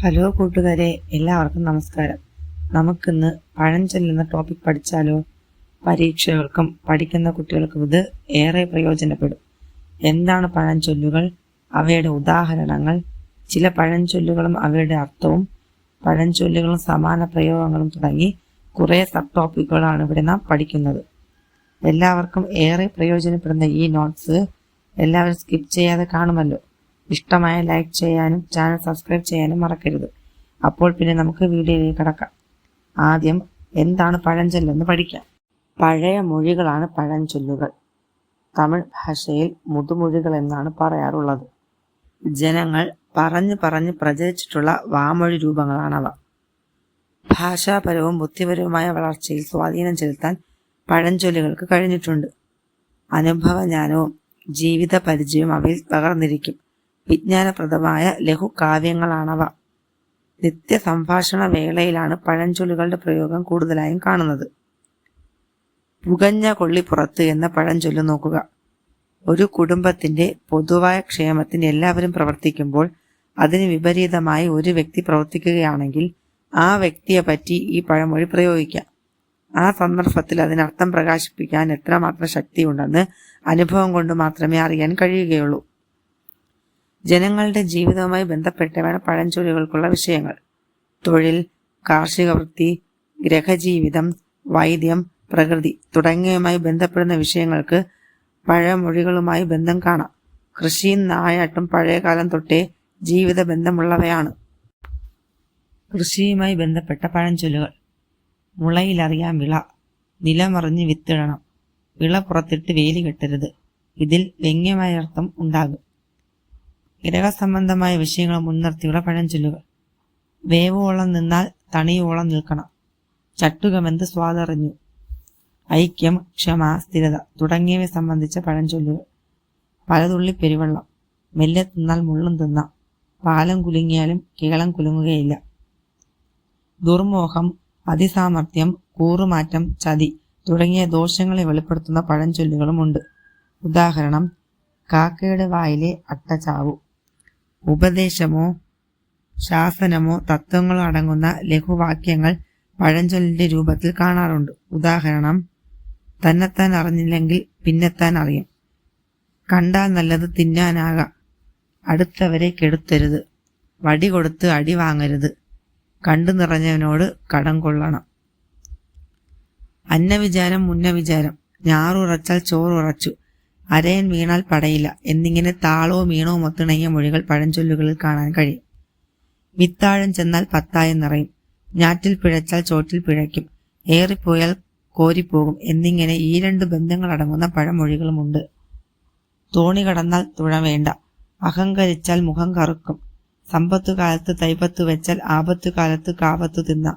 Hello കൂട്ടുകാരെ എല്ലാവർക്കും നമസ്കാരം. നമുക്കിന്ന് പഴഞ്ചൊല്ല് എന്ന ടോപ്പിക് പഠിച്ചാലോ? പരീക്ഷകൾക്കും പഠിക്കുന്ന കുട്ടികൾക്കും ഇത് ഏറെ പ്രയോജനപ്പെടും. എന്താണ് പഴഞ്ചൊല്ലുകൾ? അവയുടെ ഉദാഹരണങ്ങൾ ചില പഴഞ്ചൊല്ലുകളും അവയുടെ അർത്ഥവും പഴഞ്ചൊല്ലുകളും സമാന പ്രയോഗങ്ങളും തുടങ്ങി കുറേ സബ് ടോപ്പിക്കുകളാണ് ഇവിടെ നാം പഠിക്കുന്നത്. എല്ലാവർക്കും ഏറെ പ്രയോജനപ്പെടുന്ന ഈ നോട്ട്സ് എല്ലാവരും സ്കിപ്പ് ചെയ്യാതെ കാണുമല്ലോ. ഇഷ്ടമായ ലൈക്ക് ചെയ്യാനും ചാനൽ സബ്സ്ക്രൈബ് ചെയ്യാനും മറക്കരുത്. അപ്പോൾ പിന്നെ നമുക്ക് വീഡിയോയിലേക്ക് കടക്കാം. ആദ്യം എന്താണ് പഴഞ്ചൊല്ലെന്ന് പഠിക്കാം. പഴയ മൊഴികളാണ് പഴഞ്ചൊല്ലുകൾ. തമിഴ് ഭാഷയിൽ മുതുമൊഴികൾ എന്നാണ് പറയാറുള്ളത്. ജനങ്ങൾ പറഞ്ഞു പറഞ്ഞ് പ്രചരിച്ചിട്ടുള്ള വാമൊഴി രൂപങ്ങളാണവ ഭാഷാപരവും ബുദ്ധിപരവുമായ വളർച്ചയിൽ സ്വാധീനം ചെലുത്താൻ പഴഞ്ചൊല്ലുകൾക്ക് കഴിഞ്ഞിട്ടുണ്ട്. അനുഭവജ്ഞാനവും ജീവിത പരിചയവും അവയിൽ പകർന്നിരിക്കും വിജ്ഞാനപ്രദമായ ലഘുകാവ്യങ്ങളാണവ. നിത്യ സംഭാഷണ വേളയിലാണ് പഴഞ്ചൊല്ലുകളുടെ പ്രയോഗം കൂടുതലായും കാണുന്നത്. പുകഞ്ഞ കൊള്ളിപ്പുറത്ത് എന്ന പഴഞ്ചൊല്ല് നോക്കുക. ഒരു കുടുംബത്തിന്റെ പൊതുവായ ക്ഷേമത്തിന് എല്ലാവരും പ്രവർത്തിക്കുമ്പോൾ അതിന് വിപരീതമായി ഒരു വ്യക്തി പ്രവർത്തിക്കുകയാണെങ്കിൽ ആ വ്യക്തിയെ പറ്റി ഈ പഴമൊഴി പ്രയോഗിക്കാം. ആ സന്ദർഭത്തിൽ അതിനർത്ഥം പ്രകാശിപ്പിക്കാൻ എത്രമാത്രം ശക്തിയുണ്ടെന്ന് അനുഭവം കൊണ്ട് മാത്രമേ അറിയാൻ കഴിയുകയുള്ളൂ. ജനങ്ങളുടെ ജീവിതവുമായി ബന്ധപ്പെട്ടവയാണ് പഴഞ്ചൊല്ലുകൾക്കുള്ള വിഷയങ്ങൾ. തൊഴിൽ കാർഷിക വൃത്തി ഗ്രഹജീവിതം വൈദ്യം പ്രകൃതി തുടങ്ങിയവയുമായി ബന്ധപ്പെടുന്ന വിഷയങ്ങൾക്ക് പഴമൊഴികളുമായി ബന്ധം കാണാം. കൃഷിയും നായാട്ടും പഴയകാലം തൊട്ടേ ജീവിത ബന്ധമുള്ളവയാണ്. കൃഷിയുമായി ബന്ധപ്പെട്ട പഴഞ്ചൊല്ലുകൾ. മുളയിലറിയാം വിള. നിലമറിഞ്ഞ് വിത്തിടണം. വിള പുറത്തിട്ട് വേലി കെട്ടരുത്. ഇതിൽ വ്യംഗ്യമായ അർത്ഥം ഉണ്ടാകും. ഗ്രഹസംബന്ധമായ വിഷയങ്ങൾ മുൻനിർത്തിയുള്ള പഴഞ്ചൊല്ലുകൾ വേവോളം നിന്നാൽ തണിയോളം നിൽക്കണം. ചട്ടുകമെന്ത് സ്വാദറിഞ്ഞു? ഐക്യം ക്ഷമ സ്ഥിരത തുടങ്ങിയവയെ സംബന്ധിച്ച പഴഞ്ചൊല്ലുകൾ പലതുള്ളി പെരുവെള്ളം. മെല്ലെ തിന്നാൽ മുള്ളും തിന്നാം. പാലം കുലുങ്ങിയാലും കേളം കുലുങ്ങുകയില്ല. ദുർമോഹം അതിസാമർഥ്യം കൂറുമാറ്റം ചതി തുടങ്ങിയ ദോഷങ്ങളെ വെളിപ്പെടുത്തുന്ന പഴഞ്ചൊല്ലുകളുമുണ്ട് ഉദാഹരണം കാക്കയുടെ വായിലെ അട്ടചാവു ഉപദേശമോ ശാസനമോ തത്വങ്ങളോ അടങ്ങുന്ന ലഘുവാക്യങ്ങൾ പഴഞ്ചൊല്ലിന്റെ രൂപത്തിൽ കാണാറുണ്ട്. ഉദാഹരണം തന്നെത്താൻ അറിഞ്ഞില്ലെങ്കിൽ പിന്നെത്താൻ അറിയും. കണ്ടാൽ നല്ലത് തിന്നാനാകാം. അടുത്തവരെ കെടുത്തരുത്. വടി കൊടുത്ത് അടി വാങ്ങരുത്. കണ്ടു നിറഞ്ഞവനോട് കടം കൊള്ളണം. അന്നവിചാരം മുന്നവിചാരം. ഞാറുറച്ചാൽ ചോറുറച്ചു. അരയൻ വീണാൽ പടയില്ല. എന്നിങ്ങനെ താളവും മീണവും ഒത്തിണങ്ങിയ മൊഴികൾ പഴഞ്ചൊല്ലുകളിൽ കാണാൻ കഴിയും. വിത്താഴം ചെന്നാൽ പത്തായം നിറയും. ഞാറ്റിൽ പിഴച്ചാൽ ചോട്ടിൽ പിഴയ്ക്കും. ഏറിപ്പോയാൽ കോരിപ്പോകും. എന്നിങ്ങനെ ഈ രണ്ട് ബന്ധങ്ങളടങ്ങുന്ന പഴമൊഴികളുമുണ്ട്. തോണി കടന്നാൽ തുഴ വേണ്ട. അഹങ്കരിച്ചാൽ മുഖം കറുക്കും. സമ്പത്തു കാലത്ത് തൈപ്പത്ത് വെച്ചാൽ ആപത്തു കാലത്ത് കാവത്തു തിന്നാം.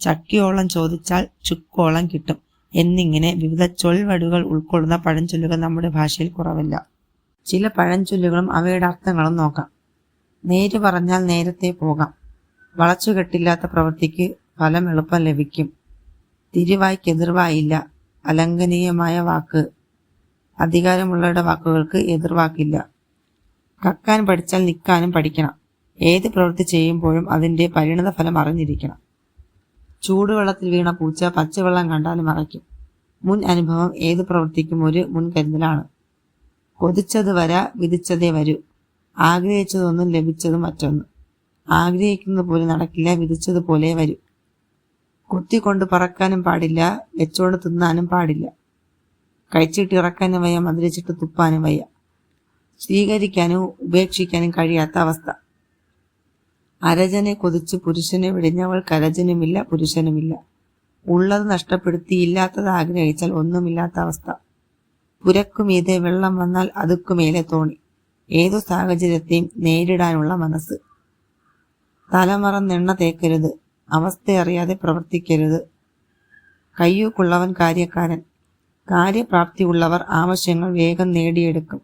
ചക്കിയോളം ചോദിച്ചാൽ ചുക്കോളം കിട്ടും. എന്നിങ്ങനെ വിവിധ ചൊൽവടുകൾ ഉൾക്കൊള്ളുന്ന പഴഞ്ചൊല്ലുകൾ നമ്മുടെ ഭാഷയിൽ കുറവില്ല. ചില പഴഞ്ചൊല്ലുകളും അവയുടെ അർത്ഥങ്ങളും നോക്കാം. നേര് പറഞ്ഞാൽ നേരത്തെ പോകാം. വളച്ചുകെട്ടില്ലാത്ത പ്രവൃത്തിക്ക് ഫലം എളുപ്പം ലഭിക്കും. തിരുവായ്ക്ക് എതിർവായില്ല. അലംഘനീയമായ വാക്ക്. അധികാരമുള്ളവരുടെ വാക്കുകൾക്ക് എതിർവാക്കില്ല. കക്കാൻ പഠിച്ചാൽ നിൽക്കാനും പഠിക്കണം. ഏത് പ്രവൃത്തി ചെയ്യുമ്പോഴും അതിന്റെ പരിണത ഫലം അറിഞ്ഞിരിക്കണം. ചൂടുവെള്ളത്തിൽ വീണ പൂച്ച പച്ചവെള്ളം കണ്ടാലും മറയ്ക്കും. മുൻ അനുഭവം ഏത് പ്രവൃത്തിക്കും ഒരു മുൻകരുതലാണ്. കൊതിച്ചത് വര വിധിച്ചതേ വരൂ. ആഗ്രഹിച്ചതൊന്നും ലഭിച്ചതും മറ്റൊന്ന്. ആഗ്രഹിക്കുന്നത് പോലെ നടക്കില്ല വിധിച്ചതുപോലെ വരൂ. കുത്തിക്കൊണ്ട് പറക്കാനും പാടില്ല വെച്ചോണ്ട് തിന്നാനും പാടില്ല. കഴിച്ചിട്ട് ഇറക്കാനും വയ്യ മധുരിച്ചിട്ട് തുപ്പാനും വയ്യ. സ്വീകരിക്കാനും ഉപേക്ഷിക്കാനും കഴിയാത്ത അവസ്ഥ. അരജനെ കൊതിച്ച് പുരുഷനെ വിടിഞ്ഞവൾ കരജനുമില്ല പുരുഷനുമില്ല. ഉള്ളത് നഷ്ടപ്പെടുത്തി ഇല്ലാത്തത് ആഗ്രഹിച്ചാൽ ഒന്നുമില്ലാത്ത അവസ്ഥ. പുരക്കുമീതെ വെള്ളം വന്നാൽ അതുക്കുമേലെ തോണി. ഏതു സാഹചര്യത്തെയും നേരിടാനുള്ള മനസ്സ്. തലമറന്നെണ്ണ തേക്കരുത്. അവസ്ഥയറിയാതെ പ്രവർത്തിക്കരുത്. കയ്യൂക്കുള്ളവൻ കാര്യക്കാരൻ. കാര്യപ്രാപ്തിയുള്ളവർ ആവശ്യങ്ങൾ വേഗം നേടിയെടുക്കും.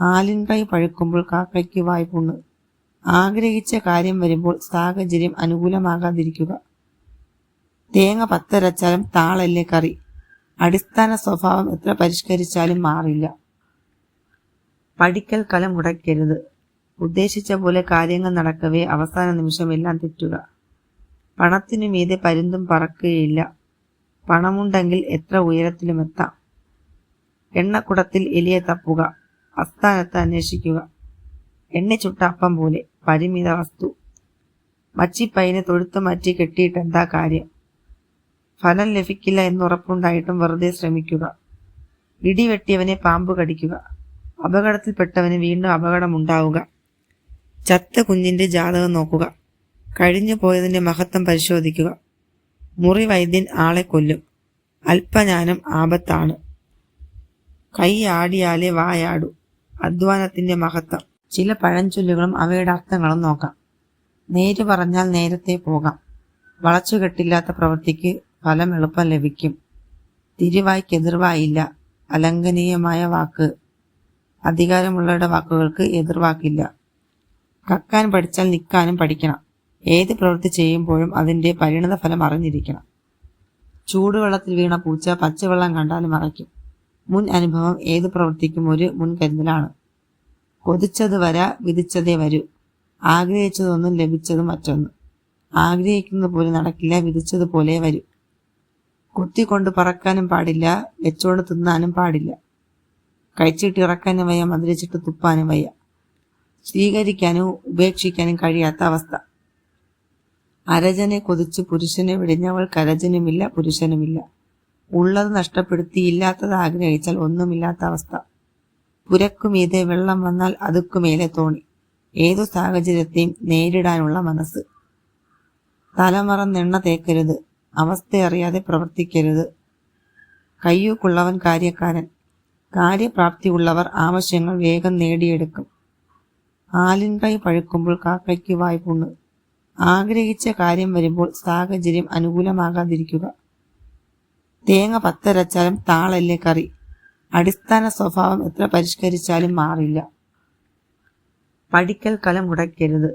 ആലിൻ കൈ പഴുക്കുമ്പോൾ കാക്കയ്ക്ക് വായ്പുണ്ണ് ആഗ്രഹിച്ച കാര്യം വരുമ്പോൾ സാഹചര്യം അനുകൂലമാകാതിരിക്കുക. തേങ്ങ പത്തരച്ചാലും താളല്ലേ കറി. അടിസ്ഥാന സ്വഭാവം എത്ര പരിഷ്കരിച്ചാലും മാറില്ല. പഠിക്കൽ കലം മുടക്കരുത്. ഉദ്ദേശിച്ച പോലെ കാര്യങ്ങൾ നടക്കവേ അവസാന നിമിഷം എല്ലാം തെറ്റുക. പണത്തിനു മീതെ പരുന്തും പറക്കുകയില്ല. പണമുണ്ടെങ്കിൽ എത്ര ഉയരത്തിലും എത്താം. എണ്ണക്കുടത്തിൽ എലിയെ തപ്പുക. അസ്ഥാനത്ത് അന്വേഷിക്കുക. എണ്ണച്ചുട്ട അപ്പം പോലെ. പരിമിത വസ്തു മച്ചിപ്പൈനെ തൊഴുത്ത് മാറ്റി കെട്ടിയിട്ട് എന്താ കാര്യം? ഫലം ലഭിക്കില്ല എന്നുറപ്പുണ്ടായിട്ടും വെറുതെ ശ്രമിക്കുക. ഇടിവെട്ടിയവനെ പാമ്പ് കടിക്കുക. അപകടത്തിൽപ്പെട്ടവന് വീണ്ടും അപകടമുണ്ടാവുക. ചത്ത കുഞ്ഞിന്റെ ജാതകം നോക്കുക. കഴിഞ്ഞു പോയതിന്റെ മഹത്വം പരിശോധിക്കുക. മുറി വൈദ്യൻ ആളെ കൊല്ലും. അല്പജ്ഞാനം ആപത്താണ്. കൈ ആടിയാലേ വായാടു. അധ്വാനത്തിന്റെ മഹത്വം. ചില പഴഞ്ചൊല്ലുകളും അവയുടെ അർത്ഥങ്ങളും നോക്കാം. നേര് പറഞ്ഞാൽ നേരത്തെ പോകാം. വളച്ചുകെട്ടില്ലാത്ത പ്രവൃത്തിക്ക് ഫലം എളുപ്പം ലഭിക്കും. തിരുവായ്ക്കെതിർവായില്ല. അലംഘനീയമായ വാക്ക്. അധികാരമുള്ളവരുടെ വാക്കുകൾക്ക് എതിർവാക്കില്ല. കക്കാൻ പഠിച്ചാൽ നിൽക്കാനും പഠിക്കണം. ഏത് പ്രവൃത്തി ചെയ്യുമ്പോഴും അതിന്റെ പരിണത ഫലം അറിഞ്ഞിരിക്കണം. ചൂടുവെള്ളത്തിൽ വീണ പൂച്ച പച്ചവെള്ളം കണ്ടാലും മറയ്ക്കും. മുൻ അനുഭവം ഏത് പ്രവൃത്തിക്കും ഒരു മുൻകരുതലാണ്. കൊതിച്ചത് വരാ വിധിച്ചതേ വരൂ. ആഗ്രഹിച്ചതൊന്നും ലഭിച്ചത് മറ്റൊന്നും. ആഗ്രഹിക്കുന്നത് പോലെ നടക്കില്ല വിധിച്ചതുപോലെ വരൂ. കുത്തിക്കൊണ്ട് പറക്കാനും പാടില്ല വെച്ചോണ്ട് തിന്നാനും പാടില്ല. കഴിച്ചിട്ട് ഇറക്കാനും വയ്യ മധുരിച്ചിട്ട് തുപ്പാനും വയ്യ. സ്വീകരിക്കാനും ഉപേക്ഷിക്കാനും കഴിയാത്ത അവസ്ഥ. അരജനെ കൊതിച്ച് പുരുഷനെ വിടിഞ്ഞവൾ കരജനുമില്ല പുരുഷനുമില്ല. ഉള്ളത് നഷ്ടപ്പെടുത്തി ഇല്ലാത്തത് ആഗ്രഹിച്ചാൽ ഒന്നുമില്ലാത്ത അവസ്ഥ. പുരക്കുമീതെ വെള്ളം വന്നാൽ അതുക്കുമേലെ തോണി. ഏതു സാഹചര്യത്തെയും നേരിടാനുള്ള മനസ്സ്. തലമറന്നെണ്ണ തേക്കരുത്. അവസ്ഥയറിയാതെ പ്രവർത്തിക്കരുത്. കയ്യൂക്കുള്ളവൻ കാര്യക്കാരൻ. കാര്യപ്രാപ്തിയുള്ളവർ ആവശ്യങ്ങൾ വേഗം നേടിയെടുക്കും. ആലിൻ കൈ പഴുക്കുമ്പോൾ കാക്കയ്ക്ക് വായ്പുണ്ട് ആഗ്രഹിച്ച കാര്യം വരുമ്പോൾ സാഹചര്യം അനുകൂലമാകാതിരിക്കുക. തേങ്ങ പത്തരച്ചാലും താളല്ലേ കറി. അടിസ്ഥാന സ്വഭാവം എത്ര പരിഷ്കരിച്ചാലും മാറില്ല. പഠിക്കൽ കല മുടക്കരുത്.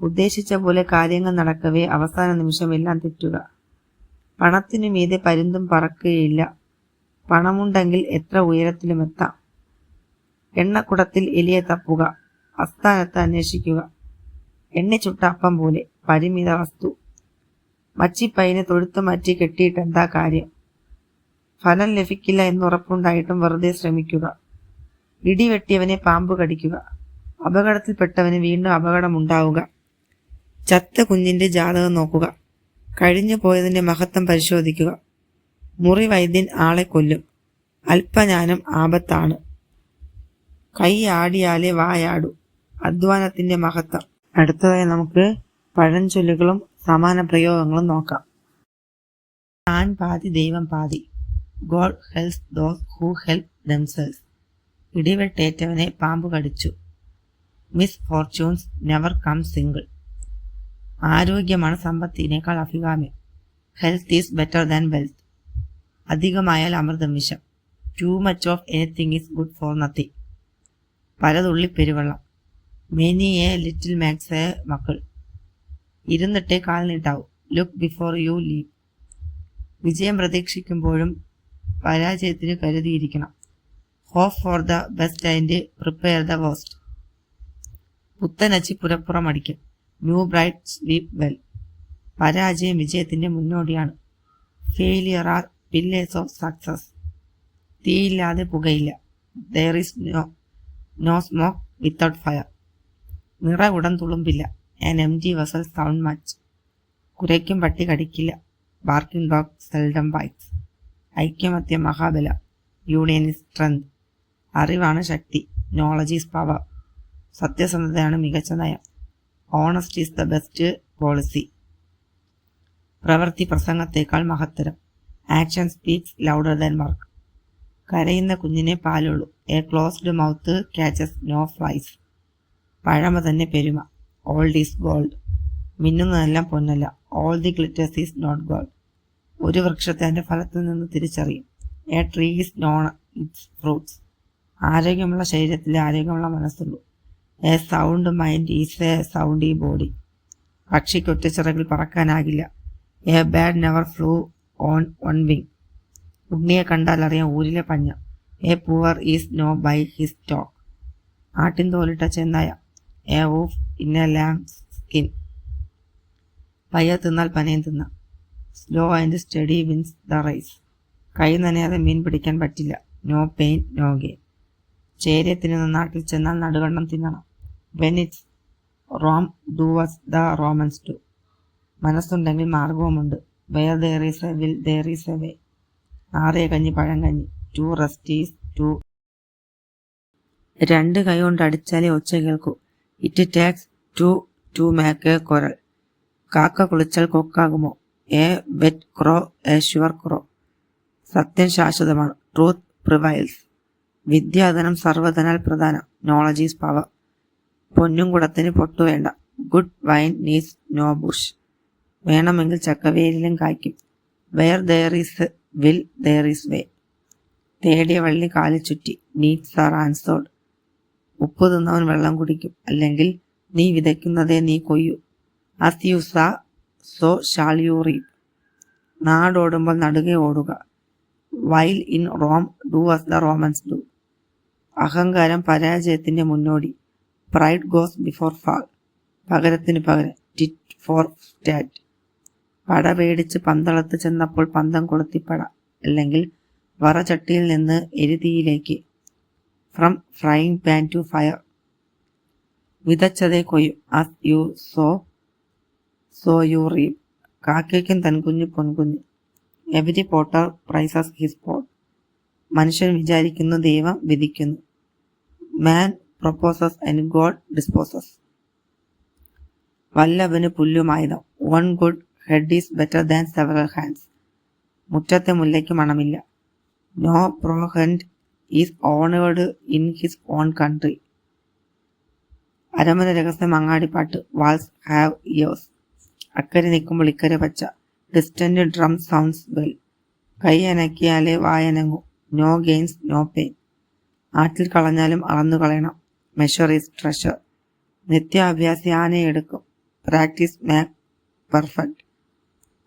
ഉദ്ദേശിച്ച പോലെ കാര്യങ്ങൾ നടക്കവേ അവസാന നിമിഷം എല്ലാം തെറ്റുക. പണത്തിനു മീതെ പരുന്തും പറക്കുകയില്ല. പണമുണ്ടെങ്കിൽ എത്ര ഉയരത്തിലും ഉയരത്തിലുമെത്താം എണ്ണക്കുടത്തിൽ എലിയെ തപ്പുക. അസ്ഥാനത്ത് അന്വേഷിക്കുക. എണ്ണച്ചുട്ട അപ്പം പോലെ പരിമിത വസ്തു. മച്ചിപ്പൈനെ തൊഴുത്തു മാറ്റി കെട്ടിയിട്ട് എന്താ കാര്യം? ഫലം ലഭിക്കില്ല എന്നുറപ്പുണ്ടായിട്ടും വെറുതെ ശ്രമിക്കുക. ഇടിവെട്ടിയവനെ പാമ്പ് കടിക്കുക. അപകടത്തിൽപ്പെട്ടവന് വീണ്ടും അപകടമുണ്ടാവുക. ചത്ത കുഞ്ഞിന്റെ ജാതകം നോക്കുക. കഴിഞ്ഞു പോയതിന്റെ മഹത്വം പരിശോധിക്കുക. മുറി വൈദ്യൻ ആളെ കൊല്ലും. അല്പജ്ഞാനം ആപത്താണ്. കൈ ആടിയാലേ വായാടു. അധ്വാനത്തിന്റെ മഹത്വം. അടുത്തതായി നമുക്ക് പഴഞ്ചൊല്ലുകളും സമാന പ്രയോഗങ്ങളും നോക്കാം. താൻ പാതി ദൈവം പാതി. God helps those who help themselves ഇടിവെട്ടേറ്റവനെ പാമ്പ് കടിച്ചു. Misfortunes never come single ആരോഗ്യമാണ് സമ്പത്തിനേക്കാൾ അഭികാമ്യം. Health is better than wealth അധികമായാൽ അമൃതം വിഷം. Too much of anything is good for nothing പലതുള്ളി പെരുവെള്ളം. Many a little makes a mickle. ഇരുന്നിട്ടേ കാൽ നീട്ടാവൂ. ലുക്ക് ബിഫോർ യു ലീവ് വിജയം പ്രതീക്ഷിക്കുമ്പോഴും പരാജയത്തിന് കരുതിയിരിക്കണം. Hope for the best and prepare the worst പുത്തനച്ചി പുരപ്പുറമടിക്കും new bright sleep well പരാജയം വിജയത്തിന്റെ മുന്നോടിയാണ്. Failure are pillars of success തീയില്ലാതെ പുകയില്ല. There is no no smoke without fire നിറ ഉടൻ തുളുമ്പില്ല. ആൻ എം ജി വസൽ സൗണ്ട് മച്ച് കുരയ്ക്കും പട്ടി കടിക്കില്ല. ബാർക്കിംഗ് ഡോഗ് സെൽഡം ബൈറ്റ്സ് ഐക്യമത്യ മഹാബല യൂണിയൻ ഇസ് സ്ട്രെങ്ത് അറിവാണ് ശക്തി നോളജ് ഈസ് പവർ സത്യസന്ധതയാണ് മികച്ച നയം. Honest is the best policy പ്രവൃത്തി പ്രസംഗത്തേക്കാൾ മഹത്തരം. Action speaks louder than work കരയുന്ന കുഞ്ഞിനെ പാലുള്ളൂ. A closed mouth catches no flies പഴമ തന്നെ പെരുമ. ഓൾഡ് ഈസ് ഗോൾഡ് മിന്നുന്നതെല്ലാം പൊന്നല്ല. All the glitters is not gold ഒരു വൃക്ഷത്തെ അതിന്റെ ഫലത്തിൽ നിന്ന് തിരിച്ചറിയും. A tree is known its fruits ആരോഗ്യമുള്ള ശരീരത്തിൽ ആരോഗ്യമുള്ള മനസ്സുള്ളൂ. A sound mind is a sound ഈ ബോഡി പക്ഷിക്ക് ഒറ്റച്ചിറകിൽ പറക്കാനാകില്ല. A bird never flew on one wing ഉണ്ണിയെ കണ്ടാൽ അറിയാം ഊരിലെ പഞ്ഞ. A poor is know by his talk ആട്ടിൻ തോലിട്ട ചെന്നായ. A of in a lamb skin പയ്യ തിന്നാൽ പനയും തിന്നാം. Slow and steady wins the race കൈ നനയാതെ മീൻ പിടിക്കാൻ പറ്റില്ല. നോ പെയിൻ നോ ഗെയിൻ ചേരിയെ നന്നാട്ടിൽ നാട്ടിൽ ചെന്നാൽ നടുകണ്ണം തിന്നണം. When it's Rome do as the Romans do മനസ്സുണ്ടെങ്കിൽ മാർഗവുമുണ്ട്. Where there is a will there is a way ആറിയ കഞ്ഞി പഴം കഞ്ഞി. ടു റെസ്റ്റീസ് ടു രണ്ട് കൈ കൊണ്ട് അടിച്ചാലേ ഒച്ച കേൾക്കൂ. It takes two to make quarrel കാക്ക കുളിച്ചാൽ കൊക്കാകുമോ? A wet crow a sure crow സത്യം ശാശ്വതമാണ്. Truth prevails. വിദ്യാധനം സർവധനാൽ പ്രധാനം. Knowledge is power. പൊന്നും കുടത്തിന് പൊട്ടു വേണ്ട. Good wine needs no bush വേണമെങ്കിൽ ചക്കവേലിലും കായ്ക്കും. Where there is will there is way. തേടിയ വള്ളി കാലിൽ ചുറ്റി. Needs are answered. ഉപ്പ് തിന്നവൻ വെള്ളം കുടിക്കും. അല്ലെങ്കിൽ നീ വിതയ്ക്കുന്നതേ നീ കൊയ്യൂ. As you sow shall you reap നാടോടുമ്പോൾ നടുകെ ഓടുക. While in Rome do as the Romans do. അഹങ്കാരം പരാജയത്തിന്റെ മുന്നോടി. Pride goes before fall. പകരത്തിന് പകരം. Tit for tat. പട പേടിച്ച് പന്തളത്ത് ചെന്നപ്പോൾ പന്തം കൊളുത്തിപ്പട. അല്ലെങ്കിൽ വറചട്ടിയിൽ നിന്ന് എരുതിയിലേക്ക്. From frying pan to fire. വിതച്ചതേ കൊയ്യും. As you sow so you reap കാക്കയ്ക്കും തൻകുഞ്ഞ് പൊൻകുഞ്ഞ്. Every potter praises his pot. മനുഷ്യൻ വിചാരിക്കുന്നു ദൈവം വിധിക്കുന്നു. Man proposes and God disposes. വല്ലവന് പുല്ലുമായുധം one good head is better than several hands. മുറ്റത്തെ മുല്ലയ്ക്ക് മണമില്ല. No prophet is honoured in his own country. അരമന രഹസ്യം അങ്ങാടിപ്പാട്ട്. Walls have years. അക്കരെ നിൽക്കുമ്പോൾ ഇക്കരെ പച്ച ഡിസ്റ്റന്റ് ഡ്രം സൗണ്ട്സ് വെൽ കൈ അനക്കിയാലേ വായനങ്ങു നോ ഗെയിൻസ് നോ പെയിൻ ആറ്റിൽ കളഞ്ഞാലും അളന്നു കളയണം. മെഷർ ഈസ് ട്രഷർ നിത്യാഭ്യാസി ആനയെടുക്കും പ്രാക്ടീസ് മാക് പെർഫെക്റ്റ്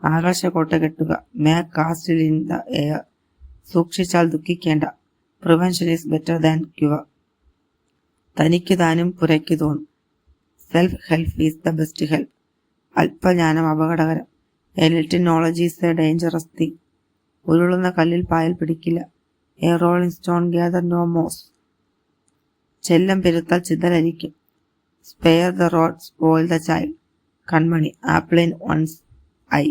ആകാശക്കോട്ട കെട്ടുക. Make castle in the air സൂക്ഷിച്ചാൽ ദുഃഖിക്കേണ്ട. Prevention is better than cure തനിക്ക് താനും പുരയ്ക്ക് തോന്നും. Self help is the best help അല്പജ്ഞാനം അപകടകരം. A little knowledge is a dangerous thing ഉരുളുന്ന കല്ലിൽ പായൽ പിടിക്കില്ല. A rolling stone gather no moss ചെല്ലം പെരുത്താൽ ചിതലരിക്കും. Spare the rod spoil the child കൺമണി ആപ്ലൈൻ വൺസ് ഐ